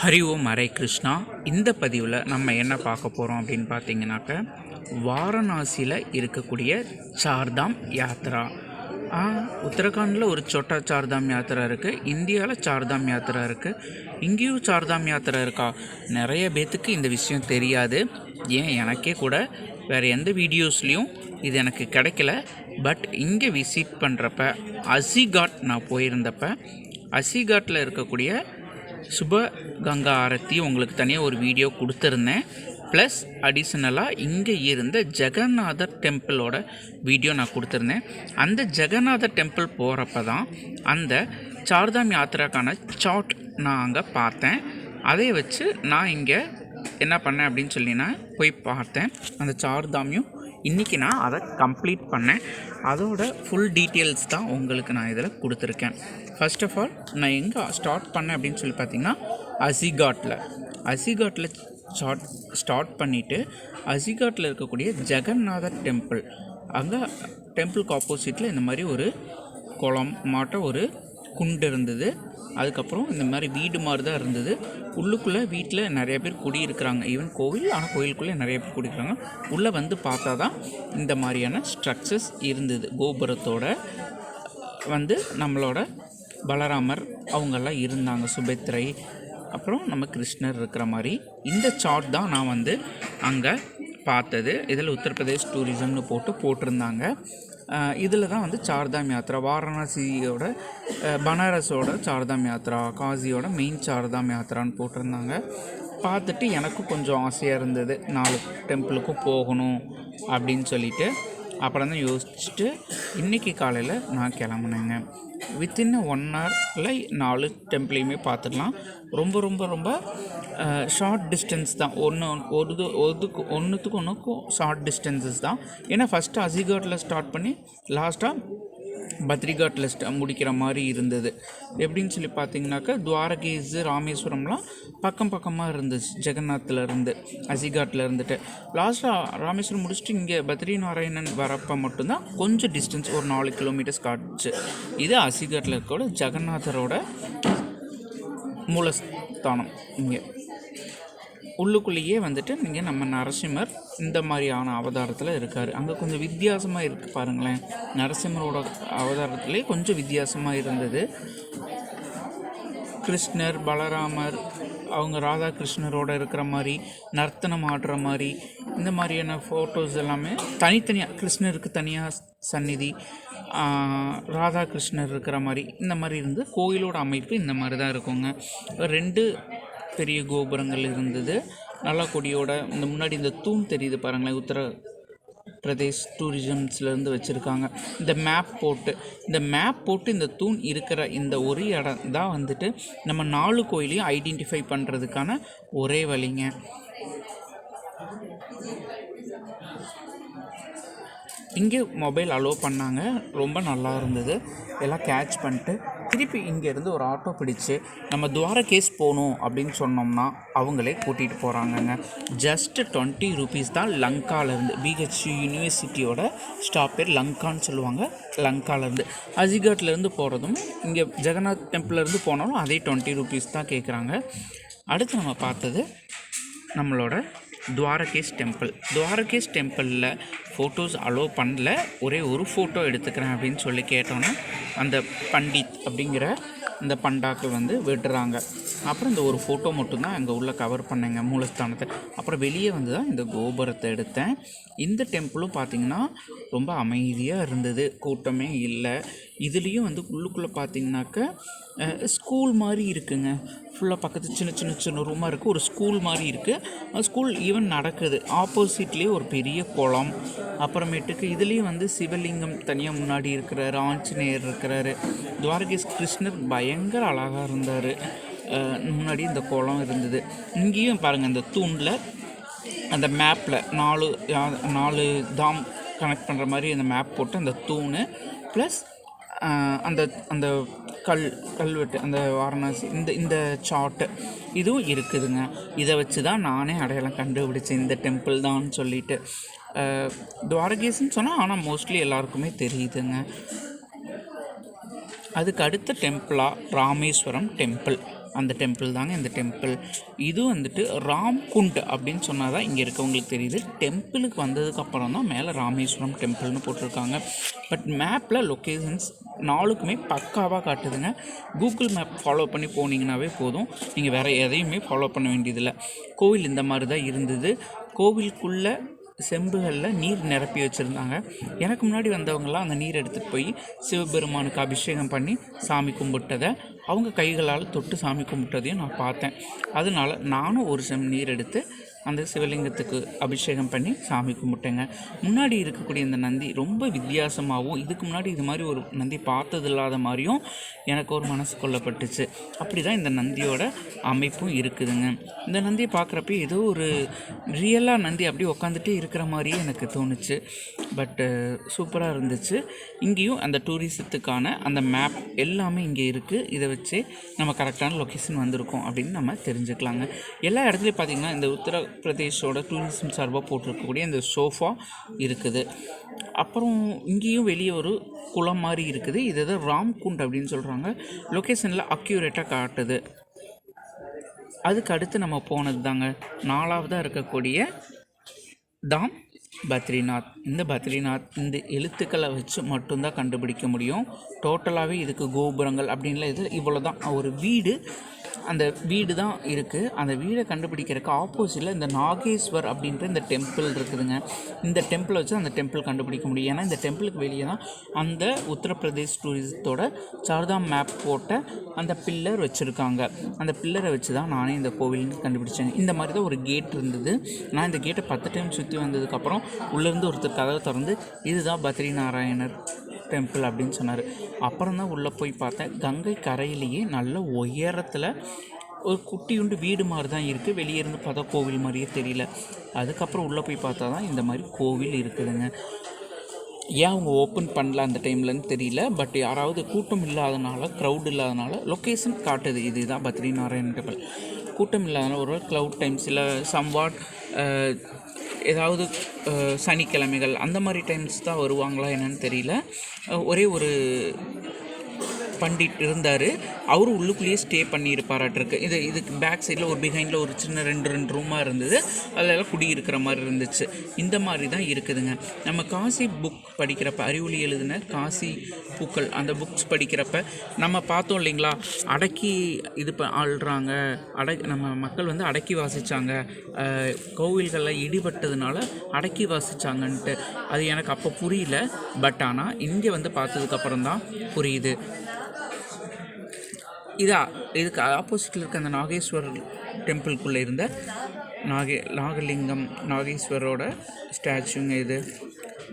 ஹரி ஓம் ஹரே கிருஷ்ணா. இந்த பதிவில் நம்ம என்ன பார்க்க போகிறோம் அப்படின்னு பார்த்தீங்கன்னாக்க வாரணாசியில் இருக்கக்கூடிய சார்தாம் யாத்ரா உத்தரகாண்டில் ஒரு சொட்டா சார்தாம் யாத்திரா இருக்குது இந்தியாவில் சார்தாம் யாத்திரா இருக்குது இங்கேயும் சார்தாம் யாத்திரா இருக்கா? நிறைய பேத்துக்கு இந்த விஷயம் தெரியாது. ஏன் எனக்கே கூட வேறு எந்த வீடியோஸ்லேயும் இது எனக்கு கிடைக்கல. பட் இங்கே விசிட் பண்ணுறப்ப அசிகாட் நான் போயிருந்தப்ப அசிகாட்டில் இருக்கக்கூடிய சுப கங்கா ஆரத்தி உங்களுக்கு தனியாக ஒரு வீடியோ கொடுத்துருந்தேன். ப்ளஸ் அடிஷ்னலாக இங்கே இருந்த ஜெகநாதர் டெம்பிளோட வீடியோ நான் கொடுத்துருந்தேன். அந்த ஜெகநாதர் டெம்பிள் போகிறப்ப தான் அந்த சார்தாம் யாத்திராக்கான சார்ட் நான் அங்கே பார்த்தேன். அதை வச்சு நான் இங்கே என்ன பண்ணேன் அப்படின்னு சொல்லினா போய் பார்த்தேன். அந்த சார்தாமியும் இன்றைக்கி நான் அதை கம்ப்ளீட் பண்ணேன். அதோட ஃபுல் டீட்டெயில்ஸ் தான் உங்களுக்கு நான் இதில் கொடுத்துருக்கேன். ஃபர்ஸ்ட் ஆஃப் ஆல் நான் எங்கே ஸ்டார்ட் பண்ணேன் அப்படின்னு சொல்லி பார்த்தீங்கன்னா அசிகாட்டில் அசிகாட்டில் ஸ்டார்ட் ஸ்டார்ட் பண்ணிவிட்டு அசிகாட்டில் இருக்கக்கூடிய ஜெகநாதர் டெம்பிள் அங்கே டெம்பிளுக்கு ஆப்போசிட்டில் இந்த மாதிரி ஒரு குளம் மாட்ட ஒரு குண்டு இருந்தது. அதுக்கப்புறம் இந்த மாதிரி வீடு மாதிரி தான் இருந்தது. உள்ளுக்குள்ளே வீட்டில் நிறைய பேர் குடியிருக்கிறாங்க. ஈவன் கோவில் ஆனால் கோயிலுக்குள்ளே நிறைய பேர் குடியிருக்கிறாங்க. உள்ளே வந்து பார்த்தா தான் இந்த மாதிரியான ஸ்ட்ரக்சர்ஸ் இருந்தது. கோபுரத்தோட வந்து நம்மளோட பலராமர் அவங்கெல்லாம் இருந்தாங்க. சுபத்ரை அப்புறம் நம்ம கிருஷ்ணர் இருக்கிற மாதிரி. இந்த சார்ட் தான் நான் வந்து அங்கே பார்த்தது. இதில் உத்தரப்பிரதேஷ் டூரிசம்னு போட்டு போட்டிருந்தாங்க. இதில் தான் வந்து சார்தாம் யாத்ரா வாரணாசியோட பனாரஸோட சார்தாம் யாத்ரா காசியோட மெயின் சார்தாம் யாத்ரான்னு போட்டிருந்தாங்க. பார்த்துட்டு எனக்கும் கொஞ்சம் ஆசையாக இருந்தது. நாலு டெம்பிளுக்கும் போகணும் அப்படின்னு சொல்லிட்டு. அப்புறம் தான் யோசிச்சுட்டு இன்றைக்கி காலையில் நான் கிளம்புனேங்க. வித்தின் ஒன் ஹவரில் நாலு டெம்பிளையுமே பார்த்துடலாம். ரொம்ப ரொம்ப ரொம்ப ஷார்ட் டிஸ்டன்ஸ் தான். ஒன்று ஒரு ஒதுக்கு ஒன்றுத்துக்கு ஒன்றுக்கும் ஷார்ட் டிஸ்டன்சஸ் தான். ஏன்னா ஃபஸ்ட்டு அசிகாட்டில் ஸ்டார்ட் பண்ணி லாஸ்ட்டாக பத்ரிகாட்டில் ஸ்ட முடிக்கிற மாதிரி இருந்தது. எப்படின்னு சொல்லி பார்த்தீங்கன்னாக்கா துவாரகேஸ் ராமேஸ்வரம்லாம் பக்கம் பக்கமாக இருந்துச்சு ஜெகநாத்தில் இருந்து அசிகாட்டில் இருந்துட்டு லாஸ்ட்டாக ராமேஸ்வரம் முடிச்சுட்டு இங்கே பத்ரி நாராயணன் வரப்போ மட்டும்தான் கொஞ்சம் டிஸ்டன்ஸ் ஒரு நாலு கிலோமீட்டர்ஸ் காட்டுச்சு. இது அசிகாட்டில் இருக்கோட ஜெகநாதரோட மூலஸ்தானம் இங்கே. உள்ளுக்குள்ளேயே வந்துட்டு நீங்கள் நம்ம நரசிம்மர் இந்த மாதிரியான அவதாரத்தில் இருக்கார். அங்கே கொஞ்சம் வித்தியாசமாக இருக்குது பாருங்களேன். நரசிம்மரோட அவதாரத்துலேயே கொஞ்சம் வித்தியாசமாக இருந்தது. கிருஷ்ணர் பலராமர் அவங்க ராதா கிருஷ்ணரோட இருக்கிற மாதிரி நர்த்தனம் ஆடுற மாதிரி இந்த மாதிரியான ஃபோட்டோஸ் எல்லாமே தனித்தனியாக கிருஷ்ணருக்கு தனியாக சந்நிதி ராதா ராதாகிருஷ்ணர் இருக்கிற மாதிரி இந்த மாதிரி இருந்து கோயிலோட அமைப்பு இந்த மாதிரி தான் இருக்குங்க. ரெண்டு பெரிய கோபுரங்கள் இருந்தது. நல்லா கொடியோட இந்த முன்னாடி இந்த தூண் தெரியுது பாருங்களேன். உத்தர பிரதேஷ் டூரிசம்ஸ்லேருந்து வச்சுருக்காங்க. இந்த மேப் போட்டு இந்த மேப் போட்டு இந்த தூண் இருக்கிற இந்த ஒரு இடம் தான் வந்துட்டு நம்ம நாலு கோயிலையும் ஐடென்டிஃபை பண்ணுறதுக்கான ஒரே வழிங்க. இங்கே மொபைல் அலோவ் பண்ணாங்க. ரொம்ப நல்லா இருந்தது. எல்லாம் கேட்ச் பண்ணிட்டு திருப்பி இங்கேருந்து ஒரு ஆட்டோ பிடிச்சு நம்ம துவாரகேஸ் போகணும் அப்படின்னு சொன்னோம்னா அவங்களே கூட்டிகிட்டு போகிறாங்கங்க. ஜஸ்ட்டு டுவெண்ட்டி ருபீஸ் தான் லங்காலேருந்து. பிஹெச்யூ யூனிவர்சிட்டியோட ஸ்டாப் பேர் லங்கான்னு சொல்லுவாங்க. லங்காலேருந்து. அஜிகாட்லேருந்து போகிறதும் இங்கே ஜெகநாத் டெம்பிள்லேருந்து போனாலும் அதே டுவெண்ட்டி ருபீஸ் தான் கேட்குறாங்க. அடுத்து நம்ம பார்த்தது நம்மளோட துவாரகேஷ் டெம்பிள். துவாரகேஷ் டெம்பிளில் ஃபோட்டோஸ் அலோவ் பண்ணல. ஒரே ஒரு ஃபோட்டோ எடுத்துக்கிறேன் அப்படின்னு சொல்லி கேட்டோன்னே அந்த பண்டித் அப்படிங்கிற இந்த பண்டாக்கள் வந்து விடுறாங்க அப்புறம் இந்த ஒரு ஃபோட்டோ மட்டும்தான் அங்கே உள்ள கவர் பண்ணேங்க மூலஸ்தானத்தை. அப்புறம் வெளியே வந்து தான் இந்த கோபுரத்தை எடுத்தேன். இந்த டெம்பிளும் பார்த்திங்கன்னா ரொம்ப அமைதியாக இருந்தது. கூட்டமே இல்லை. இதுலேயும் வந்து உள்ளுக்குள்ளே பார்த்தீங்கன்னாக்க ஸ்கூல் மாதிரி இருக்குங்க. ஃபுல்லாக பக்கத்து சின்ன சின்ன சின்ன ரூமாக இருக்குது ஒரு ஸ்கூல் மாதிரி இருக்குது ஸ்கூல் ஈவன் நடக்குது. ஆப்போசிட்லேயே ஒரு பெரிய குளம். அப்புறமேட்டுக்கு இதுலேயும் வந்து சிவலிங்கம் தனியாக முன்னாடி இருக்கிறாரு ஆஞ்சநேயர் இருக்கிறாரு. துவாரகேஷ் கிருஷ்ணர் பயங்கர அழகாக இருந்தார். முன்னாடி இந்த குளம் இருந்தது. இங்கேயும் பாருங்கள் இந்த தூணில் அந்த மேப்பில் நாலு யா- நாலு தாம் கனெக்ட் பண்ணுற மாதிரி அந்த மேப் போட்டு அந்த தூண் ப்ளஸ் அந்த அந்த கல் கல்வெட்டு அந்த வாரணாசி இந்த இந்த சார்ட்டு இதுவும் இருக்குதுங்க. இதை வச்சு தான் நானே அடையாளம் கண்டுபிடிச்சேன். இந்த டெம்பிள் தான் சொல்லிட்டு. அஹ், துவாரகேஸ்ன்னு சொன்னால் ஆனால் மோஸ்ட்லி எல்லாருக்குமே தெரியுதுங்க. அதுக்கு அடுத்த டெம்பிளாக ராமேஸ்வரம் டெம்பிள். அந்த டெம்பிள் தாங்க இந்த டெம்பிள். இது வந்துட்டு ராம்குண்ட் அப்படின்னு சொன்னால் தான் இங்கே இருக்கவங்களுக்கு தெரியுது. டெம்பிளுக்கு வந்ததுக்கப்புறம் தான் மேலே ராமேஸ்வரம் டெம்பிள்னு போட்டிருக்காங்க. பட் மேப்பில் லொக்கேஷன்ஸ் நாளுக்குமே பக்காவாக காட்டுதுங்க. கூகுள் மேப் ஃபாலோ பண்ணி போனீங்கன்னாவே போதும். நீங்கள் வேறு எதையுமே ஃபாலோ பண்ண வேண்டியதில்லை. கோவில் இந்த மாதிரி தான் இருந்தது. கோவிலுக்குள்ளே செம்புகளில் நீர் நிரப்பி வச்சுருந்தாங்க. எனக்கு முன்னாடி வந்தவங்கலாம் அந்த நீர் எடுத்துகிட்டு போய் சிவபெருமானுக்கு அபிஷேகம் பண்ணி சாமி கும்பிட்டதை அவங்க கைகளால் தொட்டு சாமி கும்பிட்டதையும் நான் பார்த்தேன். அதனால நானும் ஒரு செம் நீர் எடுத்து அந்த சிவலிங்கத்துக்கு அபிஷேகம் பண்ணி சாமி கும்பிட்டேங்க. முன்னாடி இருக்கக்கூடிய இந்த நந்தி ரொம்ப வித்தியாசமாகவும் இதுக்கு முன்னாடி இது மாதிரி ஒரு நந்தி பார்த்தது இல்லாத மாதிரியும் எனக்கு ஒரு மனசு கொல்லப்பட்டுச்சு. அப்படி தான் இந்த நந்தியோட அமைப்பும் இருக்குதுங்க. இந்த நந்தியை பார்க்குறப்ப ஏதோ ஒரு ரியலாக நந்தி அப்படியே உட்காந்துட்டே இருக்கிற மாதிரியே எனக்கு தோணுச்சு. பட்டு சூப்பராக இருந்துச்சு. இங்கேயும் அந்த டூரிசத்துக்கான அந்த மேப் எல்லாமே இங்கே இருக்குது இதை வச்சு நம்ம கரெக்டான லொக்கேஷன் வந்திருக்கோம் அப்படின்னு நம்ம தெரிஞ்சுக்கலாங்க. எல்லா இடத்துலையும் பார்த்திங்கன்னா இந்த உத்தர பிரதேஷோட டூரிசம் சார்பாக போட்டிருக்கக்கூடிய இந்த சோஃபா இருக்குது. அப்புறம் இங்கேயும் வெளியே ஒரு குளம் மாதிரி இருக்குது. இது ராம் ராம்குண்ட் அப்படின்னு சொல்கிறாங்க லொக்கேஷனில் அக்யூரேட்டாக காட்டுது. அதுக்கு அடுத்து நம்ம போனது தாங்க நாலாவதாக இருக்கக்கூடிய தாம் பத்ரிநாத். இந்த பத்ரிநாத் இந்த எழுத்துக்களை வச்சு மட்டும்தான் கண்டுபிடிக்க முடியும். டோட்டலாகவே இதுக்கு கோபுரங்கள் அப்படின்லாம் இது இவ்வளோ தான் ஒரு வீடு அந்த வீடு தான் இருக்குது அந்த வீடை கண்டுபிடிக்கிறதுக்கு ஆப்போசிட்டில் இந்த நாகேஸ்வர் அப்படின்ற இந்த டெம்பிள் இருக்குதுங்க. இந்த டெம்பிளை வச்சு அந்த டெம்பிள் கண்டுபிடிக்க முடியும். ஏன்னா இந்த டெம்பிளுக்கு வெளியே தான் அந்த உத்தரப்பிரதேஷ் டூரிசத்தோட சார்தாம் மேப் போட்ட அந்த பில்லர் வச்சுருக்காங்க. அந்த பில்லரை வச்சு தான் நானே இந்த கோவில்னு கண்டுபிடிச்சேன் இந்த மாதிரி தான் ஒரு கேட் இருந்தது. நான் இந்த கேட்டை பத்து டைம் சுற்றி வந்ததுக்கப்புறம் உள்ளேருந்து ஒருத்தர் கதவை திறந்து இதுதான் பத்ரி நாராயணர் டெம்பிள் அப்படின்னு சொன்னார். அப்புறம் தான் உள்ளே போய் பார்த்தேன் கங்கை கரையிலேயே நல்ல உயரத்தில் ஒரு குட்டியுண்டு வீடு மாதிரி தான் இருக்குது வெளியே இருந்து பார்த்தா கோவில் மாதிரியே தெரியல. அதுக்கப்புறம் உள்ளே போய் பார்த்தா தான் இந்த மாதிரி கோவில் இருக்குதுங்க. ஏன் அவங்க ஓப்பன் பண்ணல அந்த டைம்லன்னு தெரியல பட் யாராவது கூட்டம் இல்லாதனால க்ரௌட் இல்லாதனால லொக்கேஷன் காட்டுது. இதுதான் பத்ரி நாராயண் டெம்பிள் கூட்டம் இல்லாதனால ஒரு க்ளவுட் டைம்ஸ் இல்லை சம்வாட் ஏதாவது சனிக்கிழமைகள் அந்த மாதிரி டைம்ஸ் தான் வருவாங்களா என்னன்னு தெரியல. ஒரே ஒரு பண்டிட் இருந்தார். அவரும் உள்ளுக்குள்ளேயே ஸ்டே பண்ணியிருப்பாராட்டிருக்கு. இது இதுக்கு பேக் சைடில் ஒரு பிஹைண்டில் ஒரு சின்ன ரெண்டு ரெண்டு ரூமாக இருந்தது. அதிலெல்லாம் குடி இருக்கிற மாதிரி இருந்துச்சு. இந்த மாதிரி தான் இருக்குதுங்க. நம்ம காசி புக் படிக்கிறப்ப அறிவொளி எழுதின காசி பூக்கள் அந்த புக்ஸ் படிக்கிறப்ப நம்ம பார்த்தோம் இல்லைங்களா? அடக்கி இது ப ஆள்றாங்க. அட நம்ம மக்கள் வந்து அடக்கி வாசித்தாங்க கோவில்களில் இடிபட்டதுனால அடக்கி வாசித்தாங்கன்ட்டு அது எனக்கு அப்போ புரியல. பட் ஆனால் இங்கே வந்து பார்த்ததுக்கப்புறம் தான் புரியுது. இதா இதுக்கு ஆப்போசிட்டில் இருக்க அந்த நாகேஸ்வரர் டெம்பிள்குள்ளே இருந்த நாகே நாகலிங்கம் நாகேஸ்வரோட ஸ்டாச்சுங்க இது.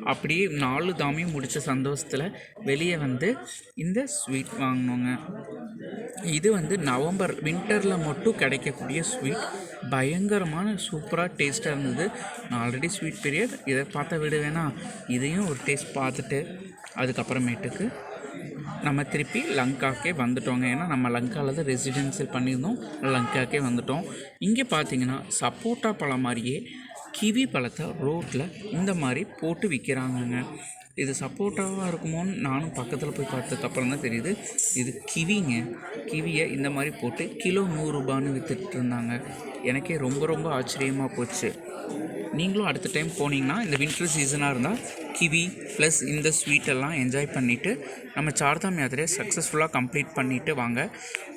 அப்படியே நாலு தாமையும் முடித்த சந்தோஷத்தில் வெளியே வந்து இந்த ஸ்வீட் வாங்கினோங்க. இது வந்து நவம்பர் வின்டரில் மட்டும் கிடைக்கக்கூடிய ஸ்வீட் பயங்கரமான சூப்பராக டேஸ்ட்டாக இருந்தது. நான் ஆல்ரெடி ஸ்வீட் பீரியட் இதை பார்த்தா விடுவேனா இதையும் ஒரு டேஸ்ட் பார்த்துட்டு அதுக்கப்புறமேட்டுக்கு நம்ம திருப்பி லங்காக்கே வந்துட்டோங்க. ஏன்னா நம்ம லங்காவில் தான் ரெசிடென்சியல் பண்ணியிருந்தோம். லங்காக்கே வந்துட்டோம். இங்கே பார்த்தீங்கன்னா சப்போட்டா பழம் மாதிரியே கிவி பழத்தை ரோட்டில் இந்த மாதிரி போட்டு விற்கிறாங்கங்க இது சப்போட்டாவாக இருக்குமோன்னு நானும் பக்கத்தில் போய் பார்த்ததுக்கப்புறம் தான் தெரியுது. இது கிவிங்க. கிவியை இந்த மாதிரி போட்டு கிலோ நூறுரூபான்னு விற்றுட்டு இருந்தாங்க. எனக்கே ரொம்ப ரொம்ப ஆச்சரியமாக போச்சு. நீங்களும் அடுத்த டைம் போனீங்கன்னா இந்த வின்டர் சீசனாக இருந்தால் கிவி ப்ளஸ் இந்த ஸ்வீட்டெல்லாம் என்ஜாய் பண்ணிவிட்டு நம்ம சார்தாம் யாத்திரையை சக்ஸஸ்ஃபுல்லாக கம்ப்ளீட் பண்ணிவிட்டு வாங்க.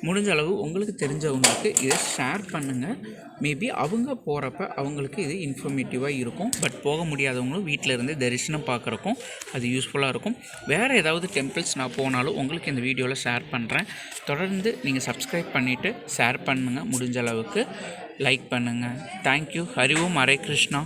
முடிஞ்ச அளவு உங்களுக்கு தெரிஞ்சவங்களுக்கு இதை ஷேர் பண்ணுங்கள் மேபி அவங்க போகிறப்ப அவங்களுக்கு இது இன்ஃபர்மேட்டிவாக இருக்கும். பட் போக முடியாதவங்களும் வீட்டில் இருந்து தரிசனம் பார்க்குறக்கும் அது யூஸ்ஃபுல்லாக இருக்கும். வேறு ஏதாவது டெம்பிள்ஸ் நான் போனாலும் உங்களுக்கு இந்த வீடியோவில் ஷேர் பண்ணுறேன் தொடர்ந்து நீங்கள் சப்ஸ்கிரைப் பண்ணிவிட்டு ஷேர் பண்ணுங்கள் முடிஞ்ச அளவுக்கு லைக் பண்ணுங்கள் தேங்க்யூ ஹரி ஓம் ஹரே கிருஷ்ணா.